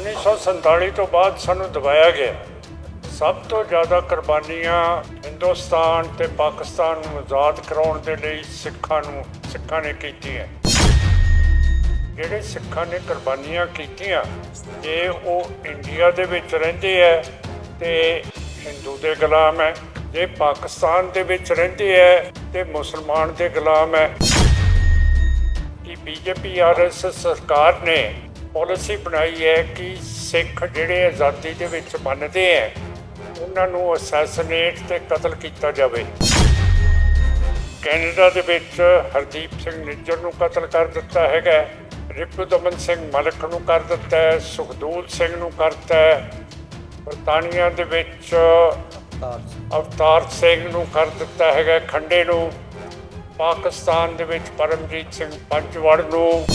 1947 ਤੋਂ ਬਾਅਦ ਸਾਨੂੰ ਦਬਾਇਆ ਗਿਆ। ਸਭ ਤੋਂ ਜ਼ਿਆਦਾ ਕੁਰਬਾਨੀਆਂ ਹਿੰਦੁਸਤਾਨ ਤੇ ਪਾਕਿਸਤਾਨ ਨੂੰ ਆਜ਼ਾਦ ਕਰਾਉਣ ਦੇ ਲਈ ਸਿੱਖਾਂ ਨੂੰ ਸਿੱਖਾਂ ਨੇ ਕੀਤੀਆਂ। ਜਿਹੜੇ ਸਿੱਖਾਂ ਨੇ ਕੁਰਬਾਨੀਆਂ ਕੀਤੀਆਂ ਜੇ ਉਹ ਇੰਡੀਆ ਦੇ ਵਿੱਚ ਰਹਿੰਦੇ ਹੈ ਤੇ ਹਿੰਦੂ ਦੇ ਗੁਲਾਮ ਹੈ। ਜੇ ਪਾਕਿਸਤਾਨ ਦੇ ਵਿੱਚ ਰਹਿੰਦੇ ਹੈ ਤੇ ਮੁਸਲਮਾਨ ਦੇ ਗੁਲਾਮ ਹੈ। ਕਿ ਬੀਜੇਪੀ ਆਰਐਸਐਸ ਸਰਕਾਰ ਨੇ ਪਾਲਿਸੀ ਬਣਾਈ ਹੈ ਕਿ ਸਿੱਖ ਜਿਹੜੇ ਆਜ਼ਾਦੀ ਦੇ ਵਿੱਚ ਮੰਨਦੇ ਹੈ ਉਹਨਾਂ ਨੂੰ ਅਸੈਸੀਨੇਟ ਤੇ ਕਤਲ ਕੀਤਾ ਜਾਵੇ। ਕੈਨੇਡਾ ਦੇ ਵਿੱਚ ਹਰਦੀਪ ਸਿੰਘ ਨਿੱਜਰ ਨੂੰ ਕਤਲ ਕਰ ਦਿੱਤਾ ਹੈਗਾ ਰਿਪੁਦਮਨ ਸਿੰਘ ਮਲਕ ਨੂੰ ਕਰ ਦਿੱਤਾ ਹੈ ਸੁਖਦੂਲ ਸਿੰਘ ਨੂੰ ਕਰਤਾ ਹੈ ਬਰਤਾਨੀਆ ਦੇ ਵਿੱਚ ਅਵਤਾਰ ਸਿੰਘ ਨੂੰ ਕਰ ਦਿੱਤਾ ਹੈਗਾ ਖੰਡੇ ਨੂੰ ਪਾਕਿਸਤਾਨ ਦੇ ਵਿੱਚ ਪਰਮਜੀਤ ਸਿੰਘ ਪੰਜਵੜ ਨੂੰ।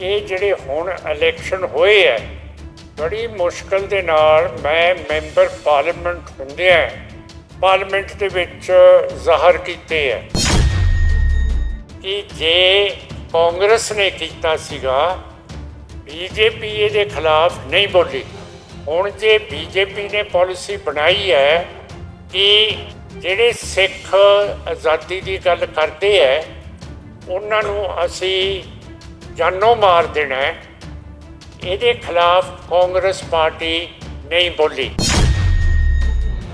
ਇਹ ਜਿਹੜੇ ਹੁਣ ਇਲੈਕਸ਼ਨ ਹੋਏ ਹੈ ਬੜੀ ਮੁਸ਼ਕਲ ਦੇ ਨਾਲ ਮੈਂ ਮੈਂਬਰ ਪਾਰਲੀਮੈਂਟ ਹੁੰਦਿਆਂ ਪਾਰਲੀਮੈਂਟ ਦੇ ਵਿੱਚ ਜ਼ਾਹਰ ਕੀਤੇ ਹੈ ਕਿ ਜੇ ਕਾਂਗਰਸ ਨੇ ਕੀਤਾ ਸੀਗਾ, ਬੀਜੇਪੀ ਇਹਦੇ ਖਿਲਾਫ ਨਹੀਂ ਬੋਲੀ। ਹੁਣ ਜੇ ਬੀਜੇਪੀ ਨੇ ਪਾਲਿਸੀ ਬਣਾਈ ਹੈ ਕਿ ਜਿਹੜੇ ਸਿੱਖ ਆਜ਼ਾਦੀ ਦੀ ਗੱਲ ਕਰਦੇ ਹੈ ਉਹਨਾਂ ਨੂੰ ਅਸੀਂ ਜਾਨੋਂ ਮਾਰ ਦੇਣਾ ਹੈ। ਇਹਦੇ ਖਿਲਾਫ ਕਾਂਗਰਸ ਪਾਰਟੀ ਨਹੀਂ ਬੋਲੀ।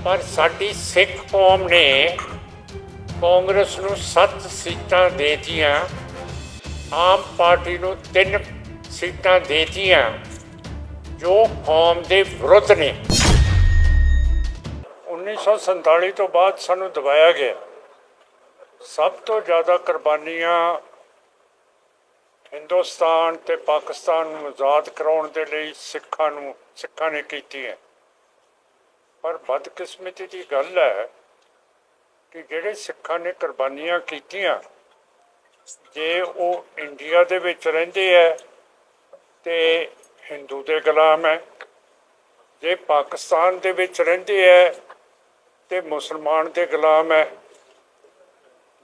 ਪਰ ਸਾਡੀ ਸਿੱਖ ਕੌਮ ਨੇ ਕਾਂਗਰਸ ਨੂੰ 7 ਸੀਟਾਂ ਦੇਤੀਆਂ। ਆਮ ਪਾਰਟੀ ਨੂੰ 3 ਸੀਟਾਂ ਦੇਤੀਆਂ, ਜੋ ਕੌਮ ਦੇ ਵਿਰੁੱਧ ਨੇ। 1947 ਤੋਂ ਬਾਅਦ ਸਾਨੂੰ ਦਬਾਇਆ ਗਿਆ। ਸਭ ਤੋਂ ਜ਼ਿਆਦਾ ਕੁਰਬਾਨੀਆਂ ਹਿੰਦੁਸਤਾਨ ਤੇ ਪਾਕਿਸਤਾਨ ਨੂੰ ਆਜ਼ਾਦ ਕਰਾਉਣ ਦੇ ਲਈ ਸਿੱਖਾਂ ਨੂੰ, ਸਿੱਖਾਂ ਨੇ ਕੀਤੀਆਂ ਪਰ ਬਦਕਿਸਮਤੀ ਦੀ ਗੱਲ ਹੈ ਕਿ ਜਿਹੜੇ ਸਿੱਖਾਂ ਨੇ ਕੁਰਬਾਨੀਆਂ ਕੀਤੀਆਂ, ਜੇ ਉਹ ਇੰਡੀਆ ਦੇ ਵਿੱਚ ਰਹਿੰਦੇ ਹੈ ਤੇ ਹਿੰਦੂ ਦੇ ਗੁਲਾਮ ਹੈ, ਜੇ ਪਾਕਿਸਤਾਨ ਦੇ ਵਿੱਚ ਰਹਿੰਦੇ ਹੈ ਤੇ ਮੁਸਲਮਾਨ ਦੇ ਗੁਲਾਮ ਹੈ,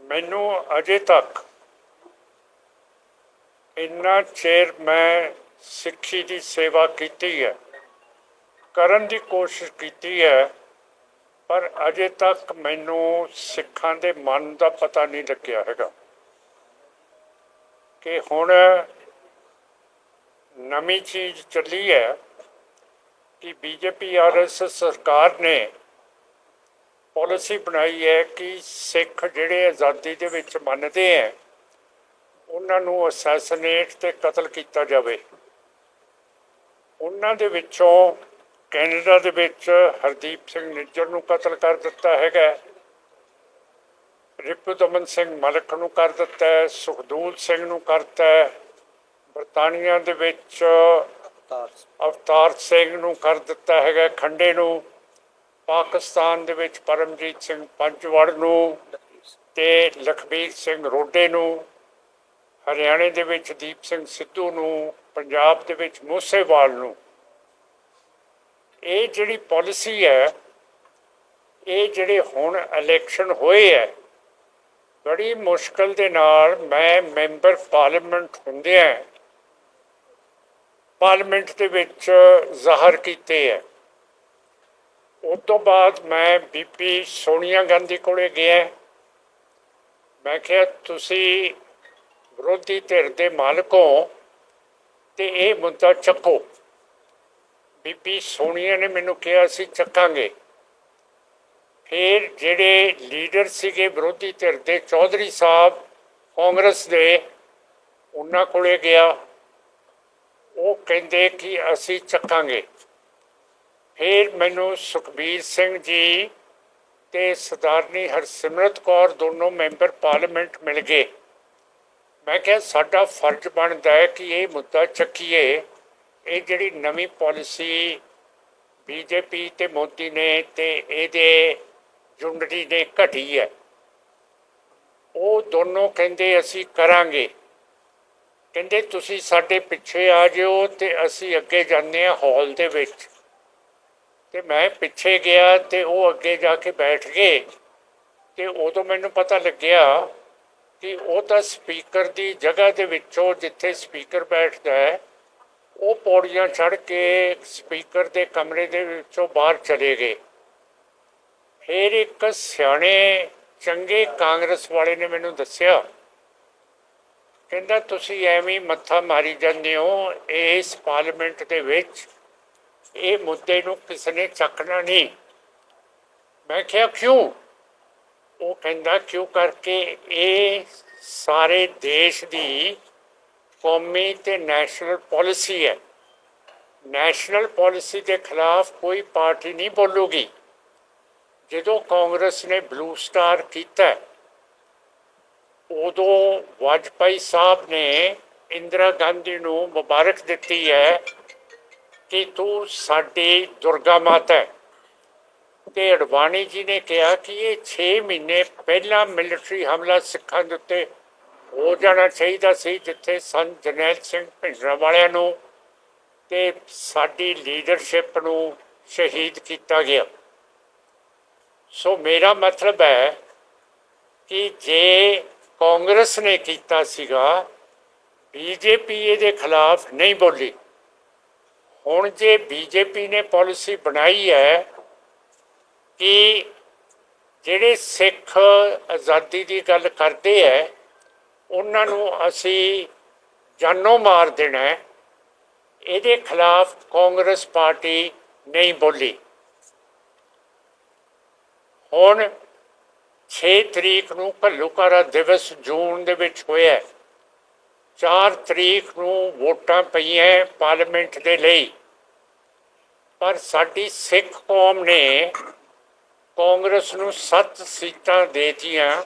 ਮੈਨੂੰ ਅਜੇ ਤੱਕ ਇੰਨਾ ਚਿਰ ਮੈਂ ਸਿੱਖੀ ਦੀ ਸੇਵਾ ਕੀਤੀ ਹੈ, ਕਰਨ ਦੀ ਕੋਸ਼ਿਸ਼ ਕੀਤੀ ਹੈ, ਪਰ ਅਜੇ ਤੱਕ ਮੈਨੂੰ ਸਿੱਖਾਂ ਦੇ ਮਨ ਦਾ ਪਤਾ ਨਹੀਂ ਲੱਗਿਆ ਹੈਗਾ ਕਿ ਹੁਣ ਨਵੀਂ ਚੀਜ਼ ਚੱਲੀ ਹੈ ਕਿ ਬੀਜੇਪੀ ਆਰਐਸਐਸ ਸਰਕਾਰ ਨੇ ਪਾਲਿਸੀ ਬਣਾਈ ਹੈ ਕਿ ਸਿੱਖ ਜਿਹੜੇ ਆਜ਼ਾਦੀ ਦੇ ਵਿੱਚ ਮੰਨਦੇ ਹੈ ਉਹਨਾਂ ਨੂੰ ਅਸੈਸੀਨੇਟ ਤੇ ਕਤਲ ਕੀਤਾ ਜਾਵੇ। ਉਹਨਾਂ ਦੇ ਵਿੱਚੋਂ ਕੈਨੇਡਾ ਦੇ ਵਿੱਚ ਹਰਦੀਪ ਸਿੰਘ ਨਿੱਜਰ ਨੂੰ ਕਤਲ ਕਰ ਦਿੱਤਾ ਹੈਗਾ ਰਿਪੁਦਮਨ ਸਿੰਘ ਮਲਕ ਨੂੰ ਕਰ ਦਿੱਤਾ ਹੈ। ਸੁਖਦੂਲ ਸਿੰਘ ਨੂੰ ਕਰਤਾ ਹੈ। ਬਰਤਾਨੀਆ ਦੇ ਵਿੱਚ ਅਵਤਾਰ ਸਿੰਘ। ਨੂੰ ਕਰ ਦਿੱਤਾ ਹੈਗਾ ਖੰਡੇ ਨੂੰ। ਪਾਕਿਸਤਾਨ ਦੇ ਵਿੱਚ ਪਰਮਜੀਤ ਸਿੰਘ ਪੰਜਵੜ ਨੂੰ ਤੇ ਲਖਬੀਰ ਸਿੰਘ ਰੋਡੇ ਨੂੰ। ਹਰਿਆਣੇ ਦੇ ਵਿੱਚ ਦੀਪ ਸਿੰਘ ਸਿੱਧੂ ਨੂੰ, ਪੰਜਾਬ ਦੇ ਵਿੱਚ ਮੂਸੇਵਾਲ ਨੂੰ। ਇਹ ਜਿਹੜੀ ਪਾਲਿਸੀ ਹੈ, ਇਹ ਜਿਹੜੇ ਹੁਣ ਇਲੈਕਸ਼ਨ ਹੋਏ ਹੈ, ਬੜੀ ਮੁਸ਼ਕਲ ਦੇ ਨਾਲ ਮੈਂ ਮੈਂਬਰ ਪਾਰਲੀਮੈਂਟ ਹੁੰਦਿਆਂ ਪਾਰਲੀਮੈਂਟ ਦੇ ਵਿੱਚ ਜ਼ਾਹਰ ਕੀਤੇ ਹੈ। ਉਸ ਤੋਂ ਬਾਅਦ ਮੈਂ ਬੀਪੀ ਸੋਨੀਆ ਗਾਂਧੀ ਕੋਲੇ ਗਿਆ। ਮੈਂ ਕਿਹਾ, ਤੁਸੀਂ ਵਿਰੋਧੀ ਧਿਰ ਦੇ ਮਾਲਕੋ ਤੇ ਇਹ ਮੁੱਦਾ ਚੱਕੋ। ਬੀਬੀ ਸੋਨੀਆ ਨੇ ਮੈਨੂੰ ਕਿਹਾ ਅਸੀਂ ਚੱਕਾਂਗੇ। ਫਿਰ ਜਿਹੜੇ ਲੀਡਰ ਸੀਗੇ ਵਿਰੋਧੀ ਧਿਰ ਦੇ, ਚੌਧਰੀ ਸਾਹਿਬ ਕਾਂਗਰਸ ਦੇ, ਉਹਨਾਂ ਕੋਲੇ ਗਿਆ। ਉਹ ਕਹਿੰਦੇ ਕਿ ਅਸੀਂ ਚੱਕਾਂਗੇ। ਫਿਰ ਮੈਨੂੰ ਸੁਖਬੀਰ ਸਿੰਘ ਜੀ ਤੇ ਸਰਦਾਰਨੀ ਹਰਸਿਮਰਤ ਕੌਰ ਦੋਨੋਂ ਮੈਂਬਰ ਪਾਰਲੀਮੈਂਟ ਮਿਲ ਗਏ। ਮੈਂ ਕਿਹਾ ਸਾਡਾ ਫਰਜ਼ ਬਣਦਾ ਹੈ ਕਿ ਇਹ ਮੁੱਦਾ ਚੱਕੀਏ। ਇਹ ਜਿਹੜੀ ਨਵੀਂ ਪਾਲਿਸੀ ਬੀਜੇਪੀ ਤੇ ਮੋਦੀ ਨੇ ਤੇ ਇਹਦੇ ਜੁੰਡੜੀ ਨੇ ਘਟੀ ਹੈ, ਉਹ ਦੋਨੋਂ ਕਹਿੰਦੇ ਅਸੀਂ ਕਰਾਂਗੇ। ਕਹਿੰਦੇ ਤੁਸੀਂ ਸਾਡੇ ਪਿੱਛੇ ਆ ਜਿਓ ਤੇ ਅਸੀਂ ਅੱਗੇ ਜਾਂਦੇ ਹਾਂ ਹਾਲ ਦੇ ਵਿੱਚ। ਤੇ ਮੈਂ ਪਿੱਛੇ ਗਿਆ ਤੇ ਉਹ ਅੱਗੇ ਜਾ ਕੇ ਬੈਠ ਗਏ। ਤੇ ਉਦੋਂ ਮੈਨੂੰ ਪਤਾ ਲੱਗਿਆ ਕਿ ਉਹ ਤਾਂ ਸਪੀਕਰ ਦੀ ਜਗ੍ਹਾ ਦੇ ਵਿੱਚੋਂ ਜਿੱਥੇ ਸਪੀਕਰ ਬੈਠਦਾ ਹੈ, ਉਹ ਪੌੜੀਆਂ ਚੜ੍ਹ ਕੇ ਸਪੀਕਰ ਦੇ ਕਮਰੇ ਦੇ ਵਿੱਚੋਂ ਬਾਹਰ ਚਲੇ ਗਏ। ਫਿਰ ਇੱਕ ਸਿਆਣੇ ਚੰਗੇ ਕਾਂਗਰਸ ਵਾਲੇ ਨੇ ਮੈਨੂੰ ਦੱਸਿਆ, ਕਹਿੰਦਾ, ਤੁਸੀਂ ਐਵੇਂ ਮੱਥਾ ਮਾਰੀ ਜਾਂਦੇ ਹੋ, ਇਸ ਪਾਰਲੀਮੈਂਟ ਦੇ ਵਿੱਚ ਇਹ ਮੁੱਦੇ ਨੂੰ ਕਿਸੇ ਨੇ ਚੱਕਣਾ ਨਹੀਂ। ਮੈਂ ਕਿਹਾ, ਕਿਉਂ? ਉਹ ਕਹਿੰਦਾ, ਕਿਉਂ ਕਰਕੇ ਇਹ ਸਾਰੇ ਦੇਸ਼ ਦੀ ਕੌਮੀ ਤੇ ਨੈਸ਼ਨਲ ਪਾਲਿਸੀ ਹੈ? ਨੈਸ਼ਨਲ ਪਾਲਿਸੀ ਦੇ ਖਿਲਾਫ ਕੋਈ ਪਾਰਟੀ ਨਹੀਂ ਬੋਲੂਗੀ। ਜਦੋਂ ਕਾਂਗਰਸ ਨੇ ਬਲੂ ਸਟਾਰ ਕੀਤਾ, ਉਦੋਂ ਵਾਜਪਾਈ ਸਾਹਿਬ ਨੇ ਇੰਦਰਾ ਗਾਂਧੀ ਨੂੰ ਮੁਬਾਰਕ ਦਿੱਤੀ ਹੈ ਕਿ ਤੂੰ ਸਾਡੀ ਦੁਰਗਾ ਮਾਤਾ ਹੈ। ਤੇ ਅਡਵਾਨੀ ਜੀ ਨੇ ਕਿਹਾ ਕਿ ਇਹ 6 ਮਹੀਨੇ ਪਹਿਲਾਂ ਮਿਲਟਰੀ ਹਮਲਾ ਸਿੱਖਾਂ ਦੇ ਉੱਤੇ ਹੋ ਜਾਣਾ ਚਾਹੀਦਾ ਸੀ, ਜਿੱਥੇ ਸੰਤ ਜਰਨੈਲ ਸਿੰਘ ਭਿੰਡਰਾਂ ਵਾਲਿਆਂ ਨੂੰ ਤੇ ਸਾਡੀ ਲੀਡਰਸ਼ਿਪ ਨੂੰ ਸ਼ਹੀਦ ਕੀਤਾ ਗਿਆ। ਸੋ ਮੇਰਾ ਮਤਲਬ ਹੈ ਕਿ ਜੇ ਕਾਂਗਰਸ ਨੇ ਕੀਤਾ ਸੀਗਾ, ਬੀਜੇਪੀ ਇਹਦੇ ਖਿਲਾਫ ਨਹੀਂ ਬੋਲੀ। ਹੁਣ ਜੇ ਬੀਜੇਪੀ ਨੇ ਪਾਲਿਸੀ ਬਣਾਈ ਹੈ ਕਿ ਜਿਹੜੇ ਸਿੱਖ ਆਜ਼ਾਦੀ ਦੀ ਗੱਲ ਕਰਦੇ ਐ, ਉਹਨਾਂ ਨੂੰ ਅਸੀਂ ਜਾਨੋਂ ਮਾਰ ਦੇਣਾ ਇਹਦੇ ਖਿਲਾਫ ਕਾਂਗਰਸ ਪਾਰਟੀ ਨਹੀਂ ਬੋਲੀ। ਹੁਣ 6 ਤਰੀਕ ਨੂੰ ਘੱਲੂਘਾਰਾ ਦਿਵਸ ਜੂਨ ਦੇ ਵਿੱਚ ਹੋਇਆ ਹੈ। 4 ਤਰੀਕ ਨੂੰ ਵੋਟਾਂ ਪਈਆਂ ਪਾਰਲੀਮੈਂਟ ਦੇ ਲਈ। ਪਰ ਸਾਡੀ ਸਿੱਖ ਕੌਮ ਨੇ ਕਾਂਗਰਸ ਨੂੰ 7 ਸੀਟਾਂ ਦੇਤੀਆਂ,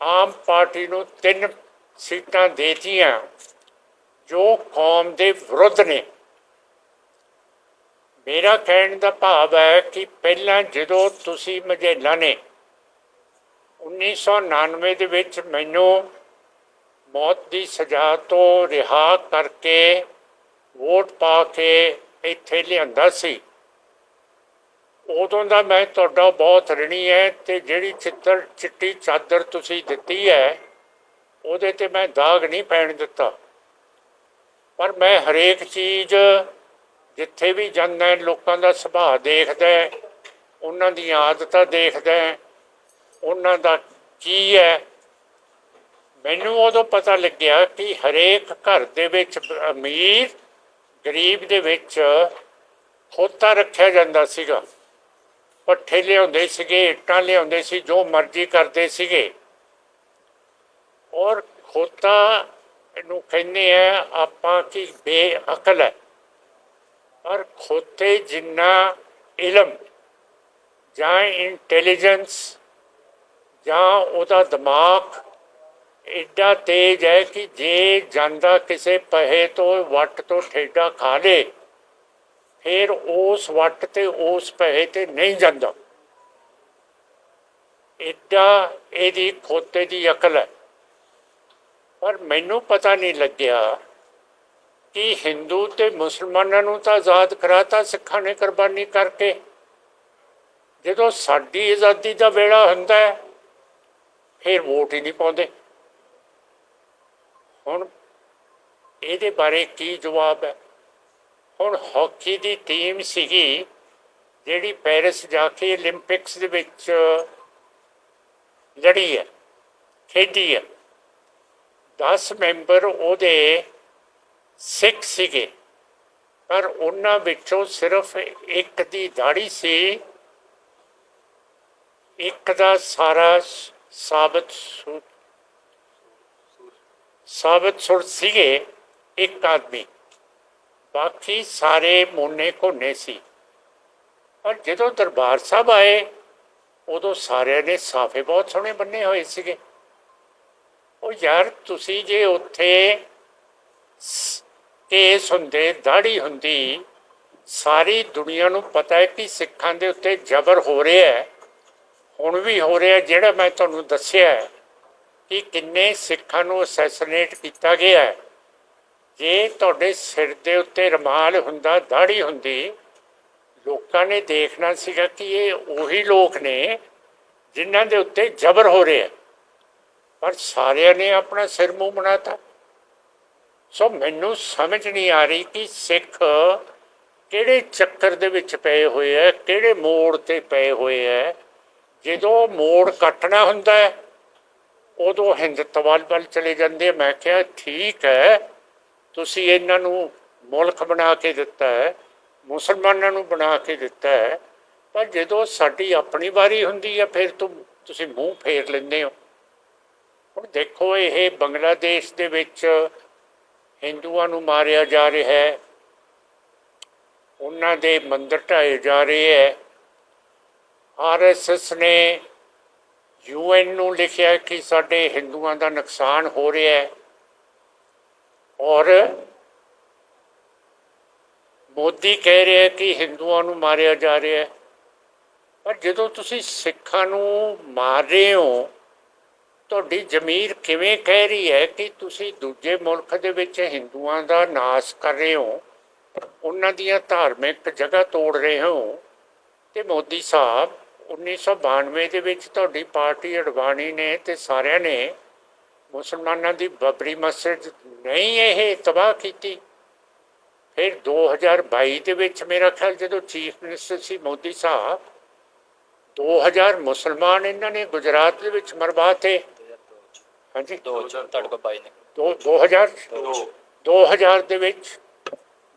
ਆਮ ਪਾਰਟੀ ਨੂੰ 3 ਸੀਟਾਂ ਦੇਤੀਆਂ, ਜੋ ਕੌਮ ਦੇ ਵਿਰੁੱਧ ਨੇ। ਮੇਰਾ ਕਹਿਣ ਦਾ ਭਾਵ ਹੈ ਕਿ ਪਹਿਲਾਂ ਜਦੋਂ ਤੁਸੀਂ ਮਜੇਲਾ ਨੇ 1999 ਦੇ ਵਿੱਚ ਮੈਨੂੰ ਮੌਤ ਦੀ ਸਜ਼ਾ ਤੋਂ ਰਿਹਾ ਕਰਕੇ ਵੋਟ ਪਾ ਕੇ ਇੱਥੇ ਲਿਆਂਦਾ ਸੀ। ਉਦੋਂ ਦਾ ਮੈਂ ਤੁਹਾਡਾ ਬਹੁਤ ਰਣੀ ਹੈ ਤੇ ਜਿਹੜੀ ਚਿੱਤਰ ਚਿੱਟੀ ਚਾਦਰ ਤੁਸੀਂ ਦਿੱਤੀ ਹੈ ਉਹਦੇ ਤੇ ਮੈਂ ਦਾਗ ਨਹੀਂ ਪੈਣ ਦਿੱਤਾ। ਪਰ ਮੈਂ ਹਰੇਕ ਚੀਜ਼ ਜਿੱਥੇ ਵੀ ਜਾਂਦਾ ਲੋਕਾਂ ਦਾ ਸੁਭਾਅ ਦੇਖਦਾ ਉਹਨਾਂ ਦੀਆਂ ਆਦਤਾਂ ਦੇਖਦਾ ਉਹਨਾਂ ਦਾ ਕੀ ਹੈ ਮੈਨੂੰ ਉਦੋਂ ਪਤਾ ਲੱਗਿਆ ਕਿ ਹਰੇਕ ਘਰ ਦੇ ਵਿੱਚ ਅਮੀਰ, ਗਰੀਬ ਦੇ ਵਿੱਚ ਖੋਤਾ ਰੱਖਿਆ ਜਾਂਦਾ ਸੀਗਾ। ਪੱਠੇ ਲਿਆਉਂਦੇ ਸੀਗੇ, ਇੱਟਾਂ ਲਿਆਉਂਦੇ ਸੀ, ਜੋ ਮਰਜ਼ੀ ਕਰਦੇ ਸੀਗੇ। ਔਰ ਖੋਤਾ ਨੂੰ ਕਹਿੰਦੇ ਆ, ਆਪਾਂ ਕਿ ਬੇਅਕਲ ਹੈ। ਪਰ ਖੋਤੇ ਜਿੰਨਾ ਇਲਮ ਜਾਂ ਇੰਟੈਲੀਜੈਂਸ ਜਾਂ ਉਹਦਾ ਦਿਮਾਗ ਐਡਾ ਤੇਜ਼ ਹੈ ਕਿ ਜੇ ਜਾਂਦਾ ਕਿਸੇ ਪਹੇ ਤੋਂ, ਵੱਟ ਤੋਂ ਠੇਡਾ ਖਾ ਲੇ ਫਿਰ ਉਸ ਵੱਟ ਤੇ ਉਸ ਪਹੇ ਤੇ ਨਹੀਂ ਜਾਂਦਾ। ਐਡਾ ਇਹਦੀ ਖੋਤੇ ਦੀ ਅਕਲ ਹੈ। ਪਰ ਮੈਨੂੰ ਪਤਾ ਨਹੀਂ ਲੱਗਿਆ ਕਿ ਹਿੰਦੂ ਤੇ ਮੁਸਲਮਾਨਾਂ ਨੂੰ ਤਾਂ ਆਜ਼ਾਦ ਕਰਾਤਾ ਸਿੱਖਾਂ ਨੇ ਕੁਰਬਾਨੀ ਕਰਕੇ। ਜਦੋਂ ਸਾਡੀ ਆਜ਼ਾਦੀ ਦਾ ਵੇਲਾ ਹੁੰਦਾ ਹੈ, ਫਿਰ ਵੋਟ ਹੀ ਨਹੀਂ ਪਾਉਂਦੇ। ਹੁਣ ਇਹਦੇ ਬਾਰੇ ਕੀ ਜਵਾਬ ਹੈ? ਹੁਣ ਹਾਕੀ ਦੀ ਟੀਮ ਸੀਗੀ ਜਿਹੜੀ ਪੈਰਿਸ ਜਾ ਕੇ 올림픽ਸ ਦੇ ਵਿੱਚ ਲੜੀ ਹੈ, ਖੇਡੀ ਹੈ। 10 ਮੈਂਬਰ ਉਹਦੇ ਸਿੱਖ ਸੀਗੇ, ਪਰ ਉਹਨਾਂ ਵਿੱਚੋਂ ਸਿਰਫ ਇੱਕ ਦੀ ਦਾੜੀ ਸੀ। ਇੱਕ ਦਾ ਸਾਰਾ ਸਾਬਤ ਸਾਬਤ ਸੁਰ ਸੀਗੇ ਇੱਕ ਆਦਮੀ। ਬਾਕੀ ਸਾਰੇ ਮੋਨੇ ਕੋਨੇ ਸੀ। ਪਰ ਜਦੋਂ ਦਰਬਾਰ ਸਾਹਿਬ ਆਏ, ਉਦੋਂ ਸਾਰਿਆਂ ਨੇ ਸਾਫੇ ਬਹੁਤ ਸੋਹਣੇ ਬੰਨੇ ਹੋਏ ਸੀਗੇ। ਉਹ ਯਾਰ, ਤੁਸੀਂ ਜੇ ਉੱਥੇ ਸ- ਕੇਸ ਹੁੰਦੇ ਦਾੜੀ ਹੁੰਦੀ, ਸਾਰੀ ਦੁਨੀਆ ਨੂੰ ਪਤਾ ਹੈ ਕਿ ਸਿੱਖਾਂ ਦੇ ਉੱਤੇ ਜ਼ਬਰ ਹੋ ਰਿਹਾ ਹੈ। ਹੁਣ ਵੀ ਹੋ ਰਿਹਾ, ਜਿਹੜਾ ਮੈਂ ਤੁਹਾਨੂੰ ਦੱਸਿਆ ਕਿ ਕਿੰਨੇ ਸਿੱਖਾਂ ਨੂੰ ਅਸੈਸੀਨੇਟ ਕੀਤਾ ਗਿਆ ਹੈ। ਜੇ ਤੁਹਾਡੇ ਸਿਰ ਦੇ ਉੱਤੇ ਰਮਾਲ ਹੁੰਦਾ ਦਾੜੀ ਹੁੰਦੀ, ਲੋਕਾਂ ਨੇ ਦੇਖਣਾ ਸੀਗਾ ਕਿ ਇਹ ਉਹੀ ਲੋਕ ਨੇ ਜਿਨ੍ਹਾਂ ਦੇ ਉੱਤੇ ਜ਼ਬਰ ਹੋ ਰਿਹਾ ਪਰ ਸਾਰਿਆਂ ਨੇ ਆਪਣਾ ਸਿਰ ਮੂੰਹ ਬਣਾਤਾ। ਸੋ ਮੈਨੂੰ ਸਮਝ ਨਹੀਂ ਆ ਰਹੀ ਕਿ ਸਿੱਖ ਕਿਹੜੇ ਚੱਕਰ ਦੇ ਵਿੱਚ ਪਏ ਹੋਏ ਐ ਕਿਹੜੇ ਮੋੜ ਤੇ ਪਏ ਹੋਏ ਐ ਜਦੋਂ ਮੋੜ ਕੱਟਣਾ ਹੁੰਦਾ ਹੈ, ਉਦੋਂ ਹਿੰਦੁੱਤਵਾਦ ਵੱਲ ਚਲੇ ਜਾਂਦੇ ਮੈਂ ਕਿਹਾ, ਠੀਕ ਹੈ ਤੁਸੀਂ ਇਹਨਾਂ ਨੂੰ ਮੁਲਕ ਬਣਾ ਕੇ ਦਿੱਤਾ ਹੈ, ਮੁਸਲਮਾਨਾਂ ਨੂੰ ਬਣਾ ਕੇ ਦਿੱਤਾ ਹੈ, ਪਰ ਜਦੋਂ ਸਾਡੀ ਆਪਣੀ ਵਾਰੀ ਹੁੰਦੀ ਹੈ, ਫਿਰ ਤੁਮ, ਤੁਸੀਂ ਮੂੰਹ ਫੇਰ ਲੈਂਦੇ ਹੋ। ਹੁਣ ਦੇਖੋ, ਇਹ ਬੰਗਲਾਦੇਸ਼ ਦੇ ਵਿੱਚ ਹਿੰਦੂਆਂ ਨੂੰ ਮਾਰਿਆ ਜਾ ਰਿਹਾ ਹੈ, ਉਹਨਾਂ ਦੇ ਮੰਦਰ ਢਾਏ ਜਾ ਰਹੇ ਹੈ। ਆਰਐਸਐਸ ਨੇ ਯੂਐਨ ਨੂੰ ਲਿਖਿਆ ਕਿ ਸਾਡੇ ਹਿੰਦੂਆਂ ਦਾ ਨੁਕਸਾਨ ਹੋ ਰਿਹਾ ਹੈ। ਔਰ ਮੋਦੀ ਕਹਿ ਰਿਹਾ ਕਿ ਹਿੰਦੂਆਂ ਨੂੰ ਮਾਰਿਆ ਜਾ ਰਿਹਾ ਹੈ। ਪਰ ਜਦੋਂ ਤੁਸੀਂ ਸਿੱਖਾਂ ਨੂੰ ਮਾਰ ਰਹੇ ਹੋ, ਤੁਹਾਡੀ ਜ਼ਮੀਰ ਕਿਵੇਂ ਕਹਿ ਰਹੀ ਹੈ ਕਿ ਤੁਸੀਂ ਦੂਜੇ ਮੁਲਕ ਦੇ ਵਿੱਚ ਹਿੰਦੂਆਂ ਦਾ ਨਾਸ਼ ਕਰ ਰਹੇ ਹੋ, ਉਹਨਾਂ ਦੀਆਂ ਧਾਰਮਿਕ ਜਗ੍ਹਾ ਤੋੜ ਰਹੇ ਹੋ ਤੇ ਮੋਦੀ ਸਾਹਿਬ 1992 ਦੇ ਵਿੱਚ ਤੁਹਾਡੀ ਪਾਰਟੀ ਅਡਵਾਣੀ ਨੇ ਤੇ ਸਾਰਿਆਂ ਨੇ ਮੁਸਲਮਾਨਾਂ ਦੀ ਬਬਰੀ ਮਸਜਿਦ ਨਹੀਂ ਇਹ ਤਬਾਹ ਕੀਤੀ। ਫਿਰ 2022 ਦੇ ਵਿੱਚ ਮੇਰਾ ਖਿਆਲ ਜਦੋਂ ਚੀਫ ਮਿਨਿਸਟਰ ਸੀ ਮੋਦੀ ਸਾਹਿਬ 2000 ਮੁਸਲਮਾਨ ਇਹਨਾਂ ਨੇ ਗੁਜਰਾਤ ਦੇ ਵਿੱਚ ਮਰਵਾਤੇ ਹਾਂਜੀ? ਦੋ ਤੁਹਾਡੇ ਕੋਲ ਬਾਈ ਨੇ। ਦੋ 2000 2000 ਦੇ ਵਿੱਚ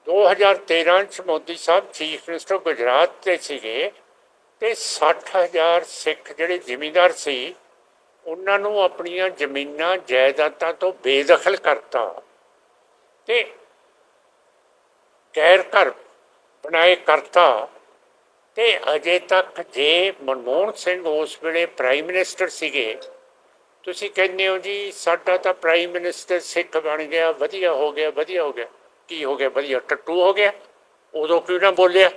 2013 ਚ ਮੋਦੀ ਸਾਹਿਬ ਚੀਫ ਮਿਨਿਸਟਰ ਗੁਜਰਾਤ ਤੇ ਸੀਗੇ ਤੇ 60000 ਸਿੱਖ ਜਿਹੜੇ ਜ਼ਿਮੀਂਦਾਰ ਸੀ ਉਹਨਾਂ ਨੂੰ ਆਪਣੀਆਂ ਜ਼ਮੀਨਾਂ, ਜਾਇਦਾਦਾਂ ਤੋਂ ਬੇਦਖਲ ਕਰਤਾ ਤੇ ਗੈਰ ਘਰ ਬਣਾਏ ਕਰਤਾ ਤੇ ਅਜੇ ਤੱਕ ਜੇ ਮਨਮੋਹਨ ਸਿੰਘ ਉਸ ਵੇਲੇ ਪ੍ਰਾਈਮ ਮਿਨਿਸਟਰ ਸੀਗੇ, ਤੁਸੀਂ ਕਹਿੰਦੇ ਹੋ ਜੀ, ਸਾਡਾ ਤਾਂ ਪ੍ਰਾਈਮ ਮਿਨਿਸਟਰ ਸਿੱਖ ਬਣ ਗਿਆ, ਵਧੀਆ ਹੋ ਗਿਆ, ਵਧੀਆ ਹੋ ਗਿਆ। ਕੀ ਹੋ ਗਿਆ? ਵਧੀਆ। ਟੱਟੂ ਹੋ ਗਿਆ। ਉਦੋਂ ਕਿਉਂ ਨਾ ਬੋਲਿਆ?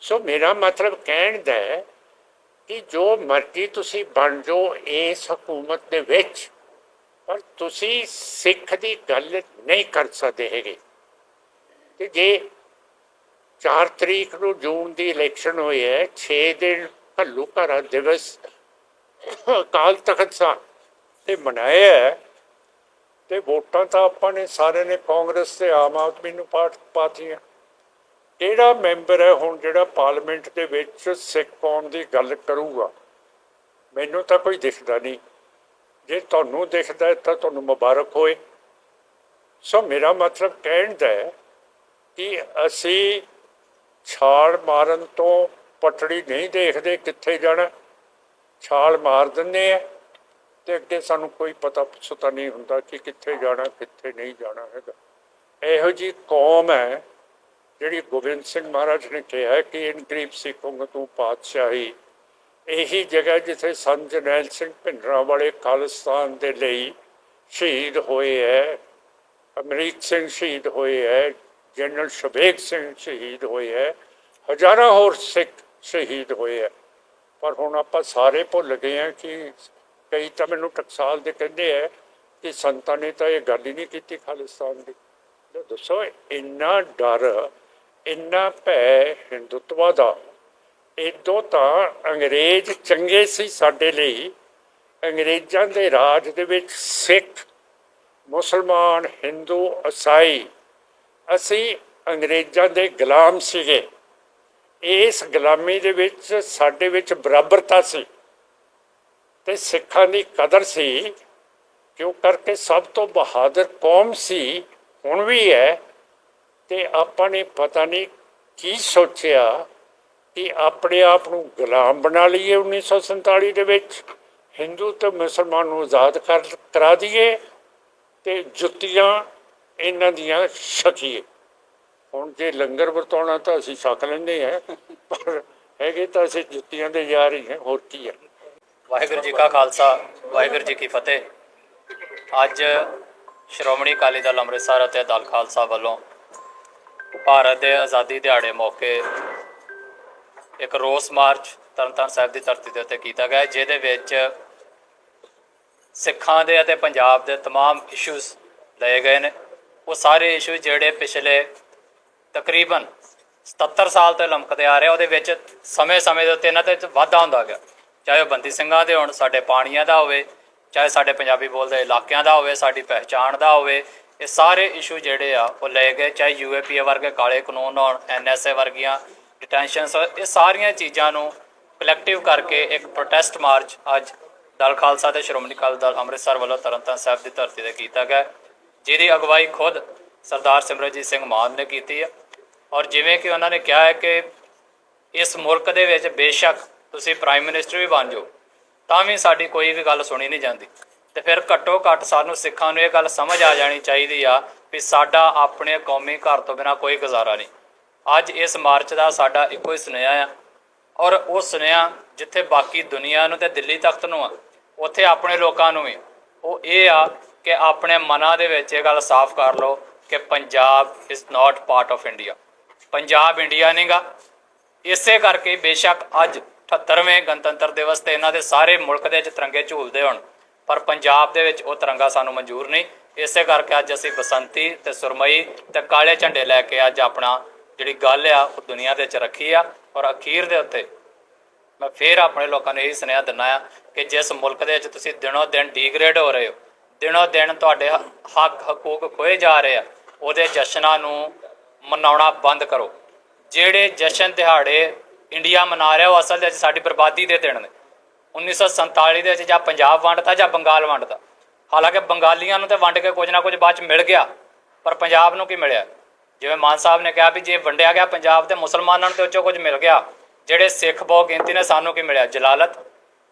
ਸੋ ਮੇਰਾ ਮਤਲਬ ਕਹਿਣ ਦਾ ਕਿ ਜੋ ਮਰਜ਼ੀ ਤੁਸੀਂ ਬਣ ਜਾਓ ਇਸ ਹਕੂਮਤ ਦੇ ਵਿੱਚ, ਪਰ ਤੁਸੀਂ ਸਿੱਖ ਦੀ ਗੱਲ ਨਹੀਂ ਕਰ ਸਕਦੇ ਹੈਗੇ। ਤੇ ਜੇ 4 ਤਰੀਕ ਨੂੰ ਜੂਨ ਦੀ ਇਲੈਕਸ਼ਨ ਹੋਈ ਹੈ 6 ਦਿਨ ਘੱਲੂ ਘਰਾ ਦਿਵਸ, ਅਕਾਲ ਤਖਤ ਸਾਹਿਬ ਤੇ ਮਨਾਇਆ ਹੈ, ਤੇ ਵੋਟਾਂ ਤਾਂ ਆਪਾਂ ਨੇ ਸਾਰੇ ਨੇ ਕਾਂਗਰਸ ਤੇ ਆਮ ਆਦਮੀ ਨੂੰ ਪਾਟ ਪਾਤੀਆਂ। ਕਿਹੜਾ ਮੈਂਬਰ ਹੈ ਹੁਣ ਜਿਹੜਾ ਪਾਰਲੀਮੈਂਟ ਦੇ ਵਿੱਚ ਸਿੱਖ ਕੌਮ ਦੀ ਗੱਲ ਕਰੂਗਾ, ਮੈਨੂੰ ਤਾਂ ਕੋਈ ਦਿਖਦਾ ਨਹੀਂ। ਜੇ ਤੁਹਾਨੂੰ ਦਿਖਦਾ ਤਾਂ ਤੁਹਾਨੂੰ ਮੁਬਾਰਕ ਹੋਏ। ਸੋ ਮੇਰਾ ਮਤਲਬ ਕਹਿਣ ਦਾ ਹੈ ਕਿ ਅਸੀਂ ਛਾਲ ਮਾਰਨ ਤੋਂ ਪਟੜੀ ਨਹੀਂ ਦੇਖਦੇ ਕਿੱਥੇ ਜਾਣਾ। ਛਾਲ ਮਾਰ ਦਿੰਦੇ ਆ ਤੇ ਅੱਗੇ ਸਾਨੂੰ ਕੋਈ ਪਤਾ ਸੁਤਾ ਨਹੀਂ ਹੁੰਦਾ ਕਿ ਕਿੱਥੇ ਜਾਣਾ, ਕਿੱਥੇ ਨਹੀਂ ਜਾਣਾ ਹੈਗਾ। ਇਹੋ ਜੀ ਕੌਮ ਹੈ ਜਿਹੜੀ ਗੋਬਿੰਦ ਸਿੰਘ ਮਹਾਰਾਜ ਨੇ ਕਿਹਾ ਕਿ ਇਨ ਗਰੀਬ ਸਿੱਖੋਂ ਤੂੰ ਪਾਤਸ਼ਾਹੀ, ਇਹੀ ਜਗ੍ਹਾ ਜਿੱਥੇ ਸੰਤ ਜਰਨੈਲ ਸਿੰਘ ਭਿੰਡਰਾਂ ਵਾਲੇ ਖਾਲਿਸਤਾਨ ਦੇ ਲਈ ਸ਼ਹੀਦ ਹੋਏ ਹੈ, ਅਮਰੀਕ ਸਿੰਘ ਸ਼ਹੀਦ ਹੋਏ ਹੈ, ਜਨਰਲ ਸ਼ਬੇਗ ਸਿੰਘ ਸ਼ਹੀਦ ਹੋਏ ਹੈ, ਹਜ਼ਾਰਾਂ ਹੋਰ ਸਿੱਖ ਸ਼ਹੀਦ ਹੋਏ ਹੈ। ਪਰ ਹੁਣ ਆਪਾਂ ਸਾਰੇ ਭੁੱਲ ਗਏ ਆ ਕਿ ਕਈ ਤਾਂ ਮੈਨੂੰ ਟਕਸਾਲ ਦੇ ਕਹਿੰਦੇ ਆ ਕਿ ਸੰਤਾਂ ਨੇ ਤਾਂ ਇਹ ਗੱਲ ਹੀ ਨਹੀਂ ਕੀਤੀ ਖਾਲਿਸਤਾਨ ਦੀ। ਲਓ ਦੱਸੋ, ਇੰਨਾ ਡਰ ਇੰਨਾ ਭੈ ਹਿੰਦੁੱਤਵਾ ਦਾ ਇਦੋਂ ਤਾਂ ਅੰਗਰੇਜ਼ ਚੰਗੇ ਸੀ ਸਾਡੇ ਲਈ। ਅੰਗਰੇਜ਼ਾਂ ਦੇ ਰਾਜ ਦੇ ਵਿੱਚ ਸਿੱਖ, ਮੁਸਲਮਾਨ, ਹਿੰਦੂ, ਈਸਾਈ, ਅਸੀਂ ਅੰਗਰੇਜ਼ਾਂ ਦੇ ਗੁਲਾਮ ਸੀਗੇ। ਇਸ ਗੁਲਾਮੀ ਦੇ ਵਿੱਚ ਸਾਡੇ ਵਿੱਚ ਬਰਾਬਰਤਾ ਸੀ ਤੇ ਸਿੱਖਾਂ ਦੀ ਕਦਰ ਸੀ, ਕਿਉਂ ਕਰਕੇ ਸਭ ਤੋਂ ਬਹਾਦਰ ਕੌਮ ਸੀ, ਹੁਣ ਵੀ ਹੈ। ਤੇ ਆਪਾਂ ਨੇ ਪਤਾ ਨਹੀਂ ਕੀ ਸੋਚਿਆ ਕਿ ਆਪਣੇ ਆਪ ਨੂੰ ਗੁਲਾਮ ਬਣਾ ਲਈਏ 1947 ਦੇ ਵਿੱਚ। ਹਿੰਦੂ ਤੇ ਮੁਸਲਮਾਨ ਨੂੰ ਆਜ਼ਾਦ ਕਰ ਕਰਾ ਦਈਏ ਤੇ ਜੁੱਤੀਆਂ ਇਹਨਾਂ ਦੀਆਂ ਛਕੀਏ। ਹੁਣ ਜੇ ਲੰਗਰ ਵਰਤਾਉਣਾ ਤਾਂ ਅਸੀਂ ਛਕ ਲੈਂਦੇ ਆ ਪਰ ਹੈਗੇ ਤਾਂ ਅਸੀਂ ਜੁੱਤੀਆਂ ਦੇ ਜਾ ਹੀ ਹਾਂ, ਹੋਰ ਕੀ ਹੈ ਵਾਹਿਗੁਰੂ ਜੀ ਕਾ ਖਾਲਸਾ, ਵਾਹਿਗੁਰੂ ਜੀ ਕੀ ਫਤਿਹ। ਅੱਜ ਸ਼੍ਰੋਮਣੀ ਅਕਾਲੀ ਦਲ ਅੰਮ੍ਰਿਤਸਰ ਅਤੇ ਦਲ ਖਾਲਸਾ ਵੱਲੋਂ ਭਾਰਤ ਦੇ ਆਜ਼ਾਦੀ ਦਿਹਾੜੇ ਮੌਕੇ ਇੱਕ ਰੋਸ ਮਾਰਚ ਤਰਨਤਾਰਨ ਸਾਹਿਬ ਦੀ ਧਰਤੀ ਦੇ ਉੱਤੇ ਕੀਤਾ ਗਿਆ ਜਿਹਦੇ ਵਿੱਚ ਸਿੱਖਾਂ ਦੇ ਅਤੇ ਪੰਜਾਬ ਦੇ तमाम ਇਸ਼ੂਜ਼ ਲਏ ਗਏ ਨੇ ਉਹ ਸਾਰੇ ਇਸ਼ੂ ਜਿਹੜੇ ਪਿਛਲੇ ਤਕਰੀਬਨ 77 ਸਾਲ ਤੋਂ ਲਮਕਦੇ ਆ ਰਹੇ ਉਹਦੇ ਵਿੱਚ ਸਮੇਂ-ਸਮੇਂ ਦੇ ਉੱਤੇ ਇਹਨਾਂ ਤੇ ਵਾਧਾ ਹੁੰਦਾ ਗਿਆ ਚਾਹੇ ਉਹ ਬੰਦੀ ਸਿੰਘਾਂ ਦੇ ਹੋਣ ਸਾਡੇ ਪਾਣੀਆਂ ਦਾ ਹੋਵੇ ਚਾਹੇ ਸਾਡੇ ਪੰਜਾਬੀ ਬੋਲਦੇ ਇਲਾਕਿਆਂ ਦਾ ਹੋਵੇ ਸਾਡੀ ਪਹਿਚਾਣ ਦਾ ਹੋਵੇ ਇਹ ਸਾਰੇ ਇਸ਼ੂ ਜਿਹੜੇ ਆ, ਉਹ ਲਏ ਗਏ, ਚਾਹੇ ਯੂਏਪੀਏ ਵਰਗੇ ਕਾਲੇ ਕਾਨੂੰਨ ਹੋਣ ਐਨਐਸਏ ਵਰਗੀਆਂ ਡਿਟੈਂਸ਼ਨਸ ਇਹ ਸਾਰੀਆਂ ਚੀਜ਼ਾਂ ਨੂੰ ਕਲੈਕਟਿਵ ਕਰਕੇ ਇੱਕ ਪ੍ਰੋਟੈਸਟ ਮਾਰਚ ਅੱਜ ਦਲ ਖਾਲਸਾ ਤੇ ਸ਼੍ਰੋਮਣੀ ਅਕਾਲੀ ਦਲ ਅੰਮ੍ਰਿਤਸਰ ਵੱਲੋਂ ਤਰਨਤਾਰਨ ਸਾਹਿਬ ਦੀ ਧਰਤੀ ਤੇ ਕੀਤਾ ਗਿਆ ਜਿਹਦੀ ਅਗਵਾਈ ਖੁਦ ਸਰਦਾਰ ਸਿਮਰਜੀਤ ਸਿੰਘ ਮਾਨ ਨੇ ਕੀਤੀ ਹੈ ਔਰ ਜਿਵੇਂ ਕਿ ਉਹਨਾਂ ਨੇ ਕਿਹਾ ਹੈ ਕਿ ਇਸ ਮੁਲਕ ਦੇ ਵਿੱਚ ਬੇਸ਼ੱਕ ਤੁਸੀਂ ਪ੍ਰਾਈਮ ਮਿਨਿਸਟਰ ਵੀ ਬਣ ਜਾਓ, ਤਾਂ ਵੀ ਸਾਡੀ ਕੋਈ ਵੀ ਗੱਲ ਸੁਣੀ ਨਹੀਂ ਜਾਂਦੀ। ਤੇ ਫਿਰ ਘੱਟੋ ਘੱਟ ਸਾਨੂੰ ਸਿੱਖਾਂ ਨੂੰ ਇਹ ਗੱਲ ਸਮਝ ਆ ਜਾਣੀ ਚਾਹੀਦੀ ਆ ਵੀ ਸਾਡਾ ਆਪਣੇ ਕੌਮੀ ਘਰ ਤੋਂ ਬਿਨਾ ਕੋਈ ਗੁਜ਼ਾਰਾ ਨਹੀਂ। ਅੱਜ ਇਸ ਮਾਰਚ ਦਾ ਸਾਡਾ ਇੱਕੋ ਹੀ ਸੁਨੇਹਾ ਆ ਔਰ ਉਹ ਸੁਨੇਹਾ ਜਿੱਥੇ ਬਾਕੀ ਦੁਨੀਆ ਨੂੰ ਤੇ ਦਿੱਲੀ ਤਖਤ ਨੂੰ ਆ, ਉੱਥੇ ਆਪਣੇ ਲੋਕਾਂ ਨੂੰ ਵੀ। ਉਹ ਇਹ ਆ ਕਿ ਆਪਣੇ ਮਨਾਂ ਦੇ ਵਿੱਚ ਇਹ ਗੱਲ ਸਾਫ਼ ਕਰ ਲਓ ਕਿ Punjab is not part of India Punjab India ਨਹੀਂਗਾ ਇਸੇ ਕਰਕੇ ਬੇਸ਼ੱਕ ਅੱਜ 78ਵੇਂ ਗਣਤੰਤਰ ਦਿਵਸ ਤੇ ਇਹਨਾਂ ਦੇ ਸਾਰੇ ਮੁਲਕ ਦੇ ਵਿੱਚ ਤਿਰੰਗੇ ਝੂਲਦੇ ਹੋਣ। ਪਰ ਪੰਜਾਬ ਦੇ ਵਿੱਚ ਉਹ ਤਿਰੰਗਾ ਸਾਨੂੰ ਮਨਜ਼ੂਰ ਨਹੀਂ। ਇਸੇ ਕਰਕੇ ਅੱਜ ਅਸੀਂ ਬਸੰਤੀ ਤੇ ਸੁਰਮਈ ਤੇ ਕਾਲੇ ਝੰਡੇ ਲੈ ਕੇ ਅੱਜ ਆਪਣਾ ਜਿਹੜੀ ਗੱਲ ਆ, ਉਹ ਦੁਨੀਆ ਦੇ ਵਿੱਚ ਰੱਖੀ ਆ ਔਰ ਅਖੀਰ ਦੇ ਉੱਤੇ ਮੈਂ ਫੇਰ ਆਪਣੇ ਲੋਕਾਂ ਨੂੰ ਇਹ ਸੁਨੇਹਾ ਦਿੰਦਾ ਆ ਕਿ ਜਿਸ ਮੁਲਕ ਦੇ ਵਿੱਚ ਤੁਸੀਂ ਦਿਨੋ ਦਿਨ ਡੀਗ੍ਰੇਡ ਹੋ ਰਹੇ ਹੋ, ਦਿਨੋ ਦਿਨ ਤੁਹਾਡੇ ਹ- ਹੱਕ, ਹਕੂਕ ਖੋਏ ਜਾ ਰਹੇ ਆ, ਉਹਦੇ ਜਸ਼ਨਾਂ ਨੂੰ ਮਨਾਉਣਾ ਬੰਦ ਕਰੋ। ਜਿਹੜੇ ਜਸ਼ਨ ਦਿਹਾੜੇ ਇੰਡੀਆ ਮਨਾ ਰਿਹਾ ਉਹ ਅਸਲ ਦੇ ਵਿੱਚ ਸਾਡੀ ਬਰਬਾਦੀ ਦੇ ਦਿਨ ਨੇ। 1947 ਦੇ ਵਿੱਚ ਜਾਂ ਪੰਜਾਬ ਵੰਡਤਾ ਜਾਂ ਬੰਗਾਲ ਵੰਡਤਾ ਹਾਲਾਂਕਿ ਬੰਗਾਲੀਆਂ ਨੂੰ ਤੇ ਵੰਡ ਕੇ ਕੁਝ ਨਾ ਕੁਝ ਬਾਅਦ ਚ ਮਿਲ ਗਿਆ, ਪਰ ਪੰਜਾਬ ਨੂੰ ਕੀ ਮਿਲਿਆ? ਜਿਵੇਂ ਮਾਨ ਸਾਹਿਬ ਨੇ ਕਿਹਾ ਵੀ ਜੇ ਵੰਡਿਆ ਗਿਆ ਪੰਜਾਬ ਤੇ ਮੁਸਲਮਾਨਾਂ ਨੂੰ ਤੇ ਉੱਚੋਂ ਕੁਝ ਮਿਲ ਗਿਆ, ਜਿਹੜੇ ਸਿੱਖ ਬਹੁ ਗਿਣਤੀ ਨੇ ਸਾਨੂੰ ਕੀ ਮਿਲਿਆ? ਜਲਾਲਤ।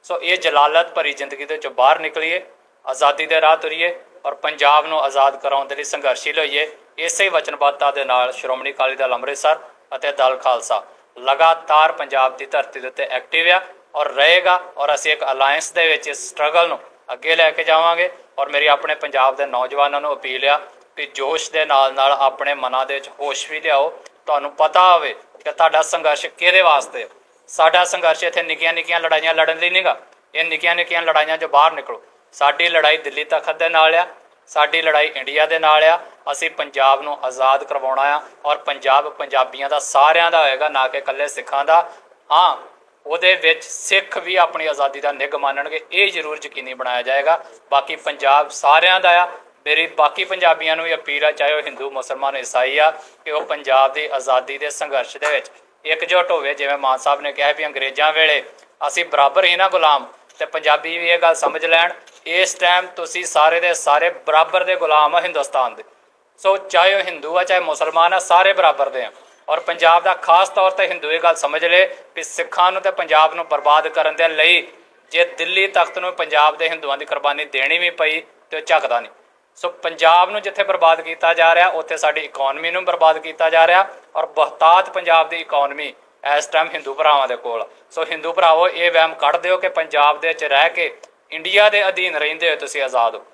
ਸੋ ਇਹ ਜਲਾਲਤ ਭਰੀ ਜ਼ਿੰਦਗੀ ਦੇ ਵਿੱਚੋਂ ਬਾਹਰ ਨਿਕਲੀਏ, ਆਜ਼ਾਦੀ ਦੇ ਰਾਹ ਤੁਰੀਏ ਔਰ ਪੰਜਾਬ ਨੂੰ ਆਜ਼ਾਦ ਕਰਾਉਣ ਦੇ ਲਈ ਸੰਘਰਸ਼ੀਲ ਹੋਈਏ ਇਸੇ ਵਚਨਬੱਧਤਾ ਦੇ ਨਾਲ ਸ਼੍ਰੋਮਣੀ ਅਕਾਲੀ ਦਲ ਅੰਮ੍ਰਿਤਸਰ ਅਤੇ ਦਲ ਖਾਲਸਾ ਲਗਾਤਾਰ ਪੰਜਾਬ ਦੀ ਧਰਤੀ ਦੇ ਉੱਤੇ ਐਕਟਿਵ ਆ। ਔਰ ਰਹੇਗਾ ਔਰ ਅਸੀਂ ਇੱਕ ਅਲਾਈਅੰਸ ਦੇ ਵਿੱਚ ਇਸ ਸਟਰਗਲ ਨੂੰ ਅੱਗੇ ਲੈ ਕੇ ਜਾਵਾਂਗੇ ਔਰ ਮੇਰੀ ਆਪਣੇ ਪੰਜਾਬ ਦੇ ਨੌਜਵਾਨਾਂ ਨੂੰ ਅਪੀਲ ਆ ਕਿ ਜੋਸ਼ ਦੇ ਨਾਲ ਨਾਲ ਆਪਣੇ ਮਨਾਂ ਦੇ ਵਿੱਚ ਹੋਸ਼ ਵੀ ਲਿਆਓ। ਤੁਹਾਨੂੰ ਪਤਾ ਹੋਵੇ ਕਿ ਤੁਹਾਡਾ ਸੰਘਰਸ਼ ਕਿਹਦੇ ਵਾਸਤੇ ਸਾਡਾ ਸੰਘਰਸ਼ ਇੱਥੇ ਨਿੱਕੀਆਂ ਨਿੱਕੀਆਂ ਲੜਾਈਆਂ ਲੜਨ ਲਈ ਨਹੀਂਗਾ ਇਹ ਨਿੱਕੀਆਂ ਨਿੱਕੀਆਂ ਲੜਾਈਆਂ 'ਚੋਂ ਬਾਹਰ ਨਿਕਲੋ। ਸਾਡੀ ਲੜਾਈ ਦਿੱਲੀ ਤਖਤ ਦੇ ਨਾਲ ਆ। ਸਾਡੀ ਲੜਾਈ ਇੰਡੀਆ ਦੇ ਨਾਲ ਆ। ਅਸੀਂ ਪੰਜਾਬ ਨੂੰ ਆਜ਼ਾਦ ਕਰਵਾਉਣਾ ਆ ਔਰ ਪੰਜਾਬ ਪੰਜਾਬੀਆਂ ਦਾ ਸਾਰਿਆਂ ਦਾ ਹੋਏਗਾ, ਨਾ ਕਿ ਇਕੱਲੇ ਸਿੱਖਾਂ ਦਾ। ਹਾਂ ਉਹਦੇ ਵਿੱਚ ਸਿੱਖ ਵੀ ਆਪਣੀ ਆਜ਼ਾਦੀ ਦਾ ਨਿੱਘ ਮੰਨਣਗੇ। ਇਹ ਜ਼ਰੂਰ ਯਕੀਨੀ ਬਣਾਇਆ ਜਾਏਗਾ। ਬਾਕੀ ਪੰਜਾਬ ਸਾਰਿਆਂ ਦਾ ਆ। ਮੇਰੀ ਬਾਕੀ ਪੰਜਾਬੀਆਂ ਨੂੰ ਵੀ ਅਪੀਲ ਆ, ਚਾਹੇ ਉਹ ਹਿੰਦੂ, ਮੁਸਲਮਾਨ, ਈਸਾਈ ਆ, ਕਿ ਉਹ ਪੰਜਾਬ ਦੀ ਆਜ਼ਾਦੀ ਦੇ ਸੰਘਰਸ਼ ਦੇ ਵਿੱਚ ਇਕਜੁੱਟ ਹੋਵੇ। ਜਿਵੇਂ ਮਾਨ ਸਾਹਿਬ ਨੇ ਕਿਹਾ ਵੀ ਅੰਗਰੇਜ਼ਾਂ ਵੇਲੇ ਅਸੀਂ ਬਰਾਬਰ ਹੀ ਨਾ ਗੁਲਾਮ ਤੇ ਪੰਜਾਬੀ ਵੀ ਇਹ ਗੱਲ ਸਮਝ ਲੈਣ, ਇਸ ਟਾਈਮ ਤੁਸੀਂ ਸਾਰੇ ਦੇ ਸਾਰੇ ਬਰਾਬਰ ਦੇ ਗੁਲਾਮ ਆ ਹਿੰਦੁਸਤਾਨ ਦੇ। ਸੋ ਚਾਹੇ ਉਹ ਹਿੰਦੂ ਆ, ਚਾਹੇ ਮੁਸਲਮਾਨ ਆ, ਸਾਰੇ ਬਰਾਬਰ ਦੇ ਆ। ਔਰ ਪੰਜਾਬ ਦਾ ਖਾਸ ਤੌਰ ਤੇ ਹਿੰਦੂ ਇਹ ਗੱਲ ਸਮਝ ਲਏ ਕਿ ਸਿੱਖਾਂ ਨੂੰ ਤੇ ਪੰਜਾਬ ਨੂੰ ਬਰਬਾਦ ਕਰਨ ਦੇ ਲਈ ਜੇ ਦਿੱਲੀ ਤਖਤ ਨੂੰ ਪੰਜਾਬ ਦੇ ਹਿੰਦੂਆਂ ਦੀ ਕੁਰਬਾਨੀ ਦੇਣੀ ਵੀ ਪਈ ਤੇ ਉਹ ਝੱਕਦਾ ਨਹੀਂ। ਸੋ ਪੰਜਾਬ ਨੂੰ ਜਿੱਥੇ ਬਰਬਾਦ ਕੀਤਾ ਜਾ ਰਿਹਾ, ਉੱਥੇ ਸਾਡੀ ਇਕਨੋਮੀ ਨੂੰ ਬਰਬਾਦ ਕੀਤਾ ਜਾ ਰਿਹਾ ਔਰ ਬਹੁਤਾਤ ਪੰਜਾਬ ਦੀ ਇਕਨੋਮੀ ਇਸ ਟਾਈਮ ਹਿੰਦੂ ਭਰਾਵਾਂ ਦੇ ਕੋਲ ਸੋ ਹਿੰਦੂ ਭਰਾਵੋ, ਇਹ ਵਹਿਮ ਕੱਢ ਦਿਓ ਕਿ ਪੰਜਾਬ ਦੇ ਵਿੱਚ ਰਹਿ ਕੇ ਇੰਡੀਆ ਦੇ ਅਧੀਨ ਰਹਿੰਦੇ ਹੋ ਤੁਸੀਂ ਆਜ਼ਾਦ ਹੋ।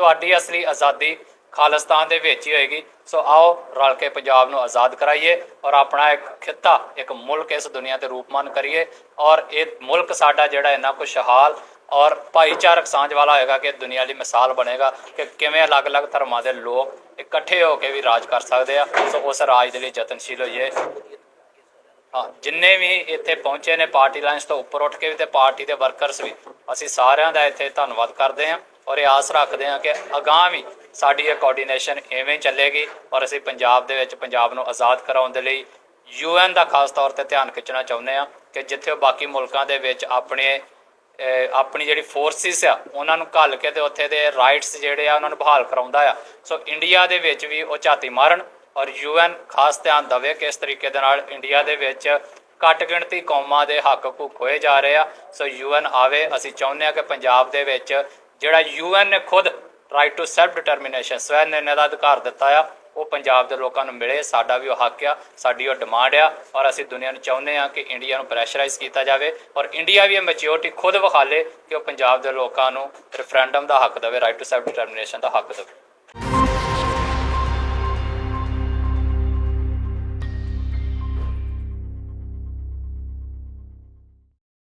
ਤੁਹਾਡੀ ਅਸਲੀ ਆਜ਼ਾਦੀ ਖਾਲਿਸਤਾਨ ਦੇ ਵਿੱਚ ਹੀ ਹੋਏਗੀ। ਸੋ ਆਓ ਰਲ ਕੇ ਪੰਜਾਬ ਨੂੰ ਆਜ਼ਾਦ ਕਰਾਈਏ ਔਰ ਆਪਣਾ ਇੱਕ ਖਿੱਤਾ, ਇੱਕ ਮੁਲਕ ਇਸ ਦੁਨੀਆ ਤੇ ਰੂਪਮਾਨ ਕਰੀਏ। ਔਰ ਇਹ ਮੁਲਕ ਸਾਡਾ ਜਿਹੜਾ ਇੰਨਾ ਖੁਸ਼ਹਾਲ ਔਰ ਭਾਈਚਾਰਕ ਸਾਂਝ ਵਾਲਾ ਹੋਏਗਾ ਕਿ ਦੁਨੀਆ ਲਈ ਮਿਸਾਲ ਬਣੇਗਾ ਕਿ ਕਿਵੇਂ ਅਲੱਗ-ਅਲੱਗ ਧਰਮਾਂ ਦੇ ਲੋਕ ਇਕੱਠੇ ਹੋ ਕੇ ਵੀ ਰਾਜ ਕਰ ਸਕਦੇ ਆ। ਸੋ ਉਸ ਰਾਜ ਦੇ ਲਈ ਯਤਨਸ਼ੀਲ ਹੋਈਏ। ਹਾਂ, ਜਿੰਨੇ ਵੀ ਇੱਥੇ ਪਹੁੰਚੇ ਨੇ ਪਾਰਟੀ ਲਾਈਨਸ ਤੋਂ ਉੱਪਰ ਉੱਠ ਕੇ ਵੀ ਤੇ ਪਾਰਟੀ ਦੇ ਵਰਕਰਸ ਵੀ, ਅਸੀਂ ਸਾਰਿਆਂ ਦਾ ਇੱਥੇ ਧੰਨਵਾਦ ਕਰਦੇ ਹਾਂ। ਔਰ ਇਹ ਆਸ ਰੱਖਦੇ ਹਾਂ ਕਿ ਅਗਾਂਹ ਵੀ ਸਾਡੀ ਇਹ ਕੋਆਰਡੀਨੇਸ਼ਨ ਐਵੇਂ ਚੱਲੇਗੀ ਔਰ ਅਸੀਂ ਪੰਜਾਬ ਦੇ ਵਿੱਚ ਪੰਜਾਬ ਨੂੰ ਆਜ਼ਾਦ ਕਰਾਉਣ ਦੇ ਲਈ ਯੂਐਨ ਦਾ ਖਾਸ ਤੌਰ ਤੇ ਧਿਆਨ ਖਿੱਚਣਾ ਚਾਹੁੰਦੇ ਹਾਂ ਕਿ ਜਿੱਥੇ ਉਹ ਬਾਕੀ ਮੁਲਕਾਂ ਦੇ ਵਿੱਚ ਆਪਣੇ ਆਪਣੀ ਜਿਹੜੀ ਫੋਰਸਿਸ ਆ, ਉਹਨਾਂ ਨੂੰ ਘੱਲ ਕੇ ਤੇ ਉੱਥੇ ਦੇ ਰਾਈਟਸ ਜਿਹੜੇ ਆ, ਉਹਨਾਂ ਨੂੰ ਬਹਾਲ ਕਰਾਉਂਦਾ ਆ। ਸੋ ਇੰਡੀਆ ਦੇ ਵਿੱਚ ਵੀ ਉਹ ਝਾਤੀ ਮਾਰਨ ਔਰ ਯੂਐਨ ਖਾਸ ਧਿਆਨ ਦੇਵੇ ਕਿ ਇਸ ਤਰੀਕੇ ਦੇ ਨਾਲ ਇੰਡੀਆ ਦੇ ਵਿੱਚ ਘੱਟ ਗਿਣਤੀ ਕੌਮਾਂ ਦੇ ਹੱਕ ਕੋ ਖੋਏ ਜਾ ਰਹੇ ਆ। ਸੋ ਯੂਐਨ ਆਵੇ, ਅਸੀਂ ਚਾਹੁੰਦੇ ਆ ਕਿ ਪੰਜਾਬ ਦੇ ਵਿੱਚ ਜਿਹੜਾ ਯੂਐਨ ਨੇ ਖੁਦ ਰਾਈਟ ਟੂ ਸੈਲਫ ਡਿਟਰਮੀਨੇਸ਼ਨ ਸਵੈ ਨਿਰਣੈ ਦਾ ਅਧਿਕਾਰ ਦਿੱਤਾ ਆ, ਉਹ ਪੰਜਾਬ ਦੇ ਲੋਕਾਂ ਨੂੰ ਮਿਲੇ, ਸਾਡਾ ਵੀ ਉਹ ਹੱਕ ਆ, ਸਾਡੀ ਉਹ ਡਿਮਾਂਡ ਆ, ਔਰ ਅਸੀਂ ਦੁਨੀਆ ਨੂੰ ਚਾਹੁੰਦੇ ਆ ਕਿ ਇੰਡੀਆ ਨੂੰ ਪ੍ਰੈਸ਼ਰਾਈਜ਼ ਕੀਤਾ ਜਾਵੇ, ਔਰ ਇੰਡੀਆ ਵੀ ਇਹ ਮੈਚਿਓਰਟੀ ਖੁਦ ਵਿਖਾਲੇ ਕਿ ਉਹ ਪੰਜਾਬ ਦੇ ਲੋਕਾਂ ਨੂੰ ਰੈਫਰੈਂਡਮ ਦਾ ਹੱਕ ਦੇਵੇ ਰਾਈਟ ਟੂ ਸੈਲਫ ਡਿਟਰਮੀਨੇਸ਼ਨ ਦਾ ਹੱਕ ਦੇਵੇ।